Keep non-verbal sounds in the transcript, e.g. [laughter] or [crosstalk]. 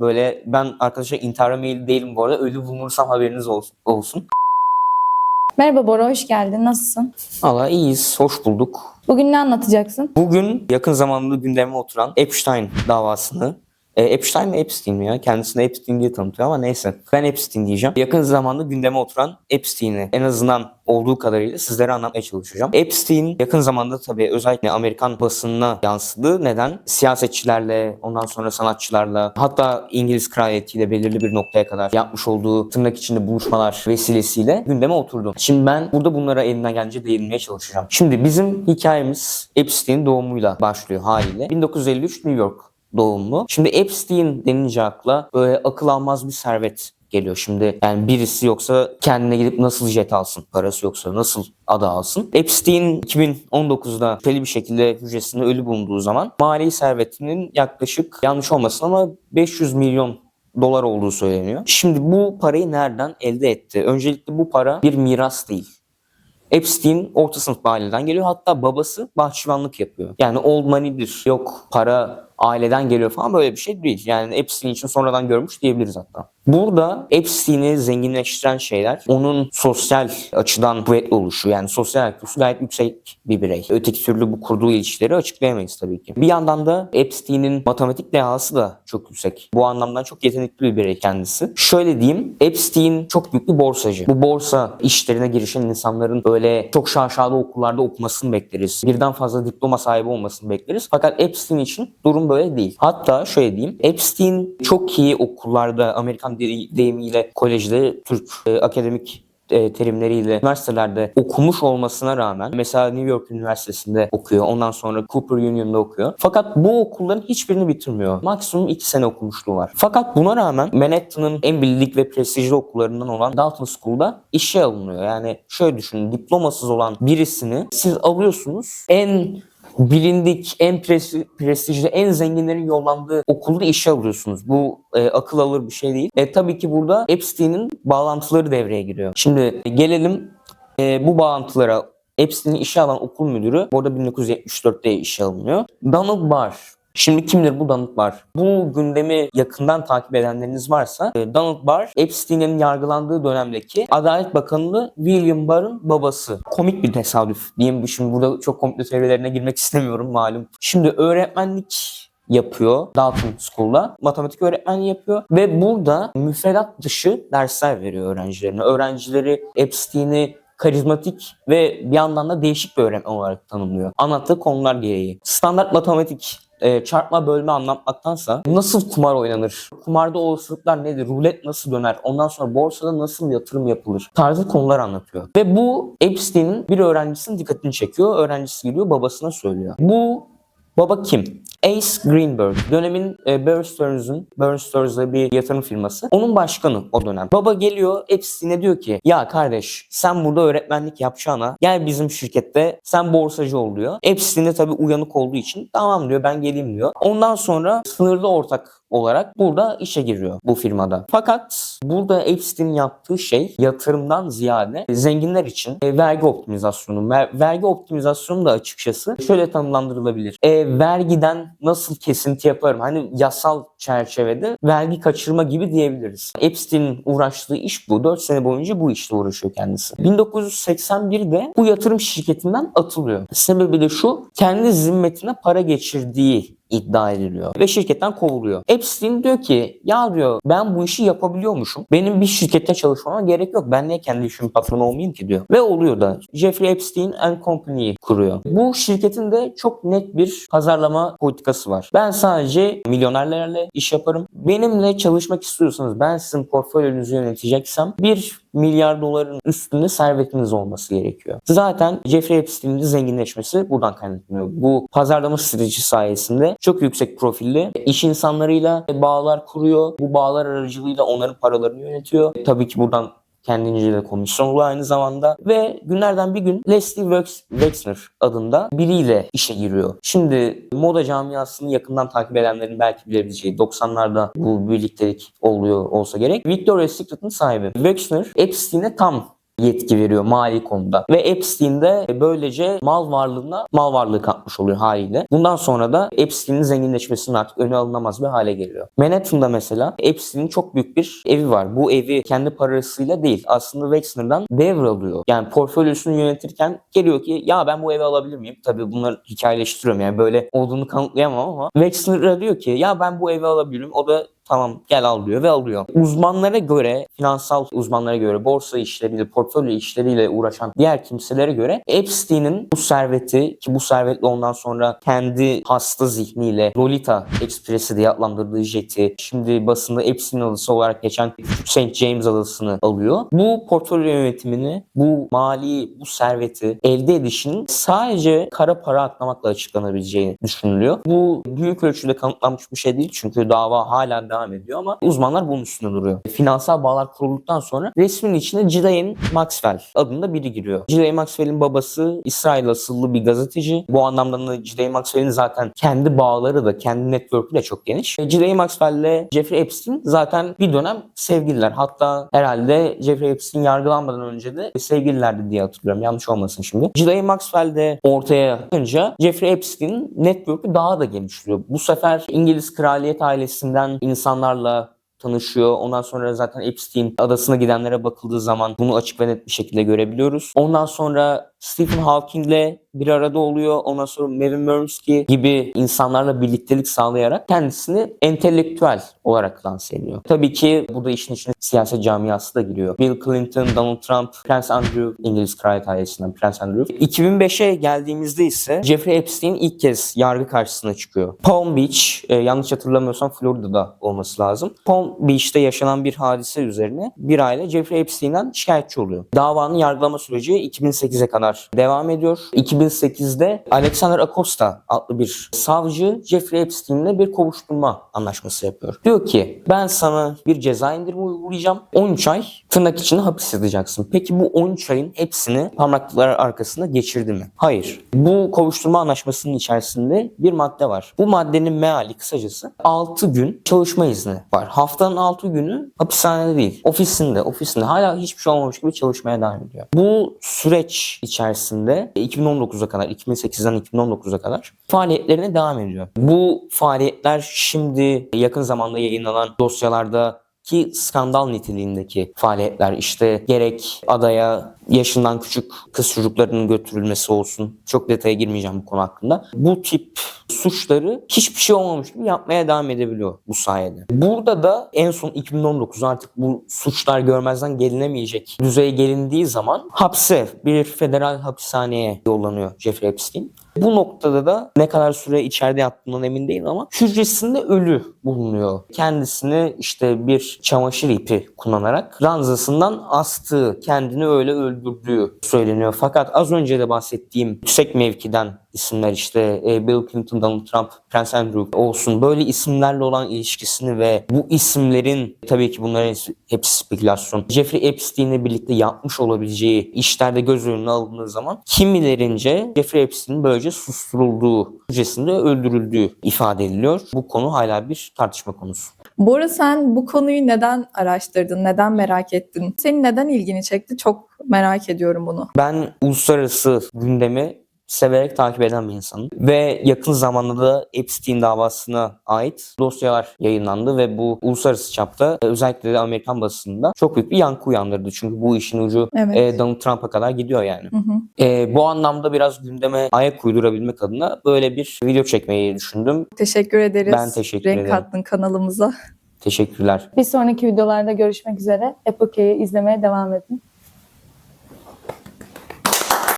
Böyle ben arkadaşlar intihara meyilli değilim bu arada. Ölü bulunursam haberiniz olsun. olsun. Merhaba Bora, hoş geldin. Nasılsın? Valla iyiyiz. Hoş bulduk. Bugün ne anlatacaksın? Bugün yakın zamanda gündeme oturan Epstein davasını e, Epstein mi Epstein mi ya? Kendisini Epstein diye tanıtıyor ama neyse. Ben Epstein diyeceğim. Yakın zamanda gündeme oturan Epstein'i en azından olduğu kadarıyla sizlere anlatmaya çalışacağım. Epstein yakın zamanda tabii özellikle Amerikan basınına yansıdı. Neden? Siyasetçilerle, ondan sonra sanatçılarla, hatta İngiliz kraliyetiyle belirli bir noktaya kadar yapmış olduğu tırnak içinde buluşmalar vesilesiyle gündeme oturdu. Şimdi ben burada bunlara elimden gelince değinmeye çalışacağım. Şimdi bizim hikayemiz Epstein doğumuyla başlıyor haliyle. 1953 New York doğumlu. Şimdi Epstein denince akla böyle akıl almaz bir servet geliyor. Şimdi yani birisi yoksa kendine gidip nasıl jet alsın? Parası yoksa nasıl ada alsın? Epstein 2019'da şüpheli bir şekilde hücresinde ölü bulunduğu zaman mali servetinin yaklaşık yanlış olmasın ama 500 milyon dolar olduğu söyleniyor. Şimdi bu parayı nereden elde etti? Öncelikle bu para bir miras değil. Epstein orta sınıf aileden geliyor. Hatta babası bahçıvanlık yapıyor. Yani old money'dir. Yok para aileden geliyor falan böyle bir şey değil. Yani Epstein için sonradan görmüş diyebiliriz hatta. Burada Epstein'i zenginleştiren şeyler onun sosyal açıdan kuvvetli oluşu. Yani sosyal IQ'su gayet yüksek bir birey. Öteki türlü bu kurduğu ilişkileri açıklayamayız tabii ki. Bir yandan da Epstein'in matematik dehası da çok yüksek. Bu anlamdan çok yetenekli bir birey kendisi. Şöyle diyeyim, Epstein çok büyük bir borsacı. Bu borsa işlerine girişen insanların böyle çok şaşalı okullarda okumasını bekleriz. Birden fazla diploma sahibi olmasını bekleriz. Fakat Epstein için durum böyle değil. Hatta şöyle diyeyim, Epstein çok iyi okullarda Amerikan de- deyimiyle kolejde Türk e, akademik e, terimleriyle üniversitelerde okumuş olmasına rağmen mesela New York Üniversitesi'nde okuyor. Ondan sonra Cooper Union'da okuyor. Fakat bu okulların hiçbirini bitirmiyor. Maksimum 2 sene okumuşluğu var. Fakat buna rağmen Manhattan'ın en bildik ve prestijli okullarından olan Dalton School'da işe alınıyor. Yani şöyle düşünün diplomasız olan birisini siz alıyorsunuz en bilindik, en presti- prestijli, en zenginlerin yollandığı okulda işe alıyorsunuz. Bu e, akıl alır bir şey değil. E, tabii ki burada Epstein'in bağlantıları devreye giriyor. Şimdi gelelim e, bu bağlantılara. Epstein'i işe alan okul müdürü bu arada 1974'te işe alınıyor. Donald Barr. Şimdi kimdir bu Donald Barr? Bu gündemi yakından takip edenleriniz varsa e, Donald Barr Epstein'in yargılandığı dönemdeki Adalet Bakanı William Barr'ın babası. Komik bir tesadüf diyeyim. Şimdi burada çok komplo teorilerine girmek [laughs] istemiyorum malum. Şimdi öğretmenlik yapıyor Dalton School'da. Matematik öğretmenliği yapıyor ve burada müfredat dışı dersler veriyor öğrencilerine. Öğrencileri Epstein'i karizmatik ve bir yandan da değişik bir öğretmen olarak tanımlıyor. Anlattığı konular gereği. Standart matematik e, çarpma bölme anlatmaktansa nasıl kumar oynanır? Kumarda olasılıklar nedir? Rulet nasıl döner? Ondan sonra borsada nasıl yatırım yapılır? Tarzı konular anlatıyor. Ve bu Epstein'in bir öğrencisinin dikkatini çekiyor. Öğrencisi gidiyor babasına söylüyor. Bu Baba kim? Ace Greenberg. Dönemin e, Bear Stearns'da bir yatırım firması. Onun başkanı o dönem. Baba geliyor Epstein'e diyor ki ya kardeş sen burada öğretmenlik yapacağına gel bizim şirkette sen borsacı ol diyor. Epstein de tabii uyanık olduğu için tamam diyor ben geleyim diyor. Ondan sonra sınırlı ortak olarak burada işe giriyor bu firmada. Fakat burada Epstein yaptığı şey yatırımdan ziyade zenginler için e, vergi optimizasyonu. Ver- vergi optimizasyonu da açıkçası şöyle tanımlandırılabilir. E, vergiden nasıl kesinti yaparım? Hani yasal çerçevede vergi kaçırma gibi diyebiliriz. Epstein'in uğraştığı iş bu. 4 sene boyunca bu işle uğraşıyor kendisi. 1981'de bu yatırım şirketinden atılıyor. Sebebi de şu, kendi zimmetine para geçirdiği iddia ediliyor ve şirketten kovuluyor. Epstein diyor ki ya diyor ben bu işi yapabiliyormuşum. Benim bir şirkette çalışmama gerek yok. Ben niye kendi işimin patronu olmayayım ki diyor. Ve oluyor da Jeffrey Epstein and Company'yi kuruyor. Bu şirketin de çok net bir pazarlama politikası var. Ben sadece milyonerlerle iş yaparım. Benimle çalışmak istiyorsanız ben sizin portföyünüzü yöneteceksem bir milyar doların üstünde servetiniz olması gerekiyor. Zaten Jeffrey Epstein'in zenginleşmesi buradan kaynaklanıyor. Bu pazarlama stratejisi sayesinde çok yüksek profilli iş insanlarıyla bağlar kuruyor. Bu bağlar aracılığıyla onların paralarını yönetiyor. Tabii ki buradan kendince komisyon oluyor aynı zamanda. Ve günlerden bir gün Leslie Wex- Wexner adında biriyle işe giriyor. Şimdi moda camiasını yakından takip edenlerin belki bilebileceği 90'larda bu birliktelik oluyor olsa gerek. Victoria's Secret'ın sahibi. Wexner Epstein'e tam yetki veriyor mali konuda. Ve Epstein de böylece mal varlığına mal varlığı katmış oluyor haliyle. Bundan sonra da Epstein'in zenginleşmesinin artık önü alınamaz bir hale geliyor. Manhattan'da mesela Epstein'in çok büyük bir evi var. Bu evi kendi parasıyla değil aslında Wexner'dan devralıyor. Yani portföylosunu yönetirken geliyor ki ya ben bu evi alabilir miyim? Tabii bunları hikayeleştiriyorum yani böyle olduğunu kanıtlayamam ama Wexner'a diyor ki ya ben bu evi alabilirim. O da Tamam gel al diyor ve alıyor. Uzmanlara göre, finansal uzmanlara göre, borsa işleriyle, portfolyo işleriyle uğraşan diğer kimselere göre Epstein'in bu serveti ki bu servetle ondan sonra kendi hasta zihniyle Lolita Express'i diye adlandırdığı jeti, şimdi basında Epstein adası olarak geçen St. James adasını alıyor. Bu portfolyo yönetimini, bu mali, bu serveti elde edişinin sadece kara para aklamakla açıklanabileceğini düşünülüyor. Bu büyük ölçüde kanıtlanmış bir şey değil çünkü dava hala devam ediyor ama uzmanlar bunun üstünde duruyor. Finansal bağlar kurulduktan sonra resmin içine Ghislaine Maxwell adında biri giriyor. Ghislaine Maxwell'in babası İsrail asıllı bir gazeteci. Bu anlamda da Ghislaine Maxwell'in zaten kendi bağları da kendi network'ü de çok geniş. E, Ghislaine Maxwell ile Jeffrey Epstein zaten bir dönem sevgililer. Hatta herhalde Jeffrey Epstein yargılanmadan önce de sevgililerdi diye hatırlıyorum. Yanlış olmasın şimdi. Ghislaine Maxwell de ortaya çıkınca Jeffrey Epstein'in network'ü daha da genişliyor. Bu sefer İngiliz kraliyet ailesinden insanlarla tanışıyor. Ondan sonra zaten Epstein adasına gidenlere bakıldığı zaman bunu açık ve net bir şekilde görebiliyoruz. Ondan sonra Stephen Hawking'le bir arada oluyor. Ondan sonra Mervyn Minsky gibi insanlarla birliktelik sağlayarak kendisini entelektüel olarak lanse ediyor. Tabii ki burada işin içine siyaset camiası da giriyor. Bill Clinton, Donald Trump, Prince Andrew, İngiliz kraliyet ailesinden Prince Andrew. 2005'e geldiğimizde ise Jeffrey Epstein ilk kez yargı karşısına çıkıyor. Palm Beach, e, yanlış hatırlamıyorsam Florida'da olması lazım. Palm Beach'te yaşanan bir hadise üzerine bir aile Jeffrey Epstein'den şikayetçi oluyor. Davanın yargılama süreci 2008'e kadar devam ediyor. 2008'de Alexander Acosta adlı bir savcı Jeffrey Epstein'le bir kovuşturma anlaşması yapıyor. Diyor ki ben sana bir ceza indirimi uygulayacağım. 13 ay tırnak içinde hapis yatacaksın. Peki bu 13 ayın hepsini parmaklıklar arkasında geçirdi mi? Hayır. Bu kovuşturma anlaşmasının içerisinde bir madde var. Bu maddenin meali kısacası 6 gün çalışma izni var. Haftanın 6 günü hapishanede değil. Ofisinde, ofisinde hala hiçbir şey olmamış gibi çalışmaya devam ediyor. Bu süreç içerisinde 2019'a kadar, 2008'den 2019'a kadar faaliyetlerine devam ediyor. Bu faaliyetler şimdi yakın zamanda yayınlanan dosyalarda ki skandal niteliğindeki faaliyetler işte gerek adaya yaşından küçük kız çocuklarının götürülmesi olsun. Çok detaya girmeyeceğim bu konu hakkında. Bu tip suçları hiçbir şey olmamış gibi yapmaya devam edebiliyor bu sayede. Burada da en son 2019 artık bu suçlar görmezden gelinemeyecek düzeye gelindiği zaman hapse bir federal hapishaneye yollanıyor Jeffrey Epstein. Bu noktada da ne kadar süre içeride yattığından emin değilim ama hücresinde ölü bulunuyor. Kendisini işte bir çamaşır ipi kullanarak ranzasından astığı, kendini öyle öldürdüğü söyleniyor. Fakat az önce de bahsettiğim yüksek mevkiden isimler işte e, Bill Clinton, Donald Trump, Prince Andrew olsun böyle isimlerle olan ilişkisini ve bu isimlerin tabii ki bunların hepsi spekülasyon. Jeffrey Epstein'le birlikte yapmış olabileceği işlerde göz önüne alındığı zaman kimilerince Jeffrey Epstein'in böylece susturulduğu, hücresinde öldürüldüğü ifade ediliyor. Bu konu hala bir tartışma konusu. Bora sen bu konuyu neden araştırdın, neden merak ettin? Senin neden ilgini çekti? Çok merak ediyorum bunu. Ben uluslararası gündemi severek takip eden bir insanım. Ve yakın zamanda da Epstein davasına ait dosyalar yayınlandı ve bu uluslararası çapta e, özellikle de Amerikan basınında çok büyük bir yankı uyandırdı. Çünkü bu işin ucu Evet. e, Donald Trump'a kadar gidiyor yani. Hı hı. E, bu anlamda biraz gündeme ayak uydurabilmek adına böyle bir video çekmeyi düşündüm. Teşekkür ederiz. Ben teşekkür Renk ederim. kattın kanalımıza. Teşekkürler. Bir sonraki videolarda görüşmek üzere. Epokey'i izlemeye devam edin.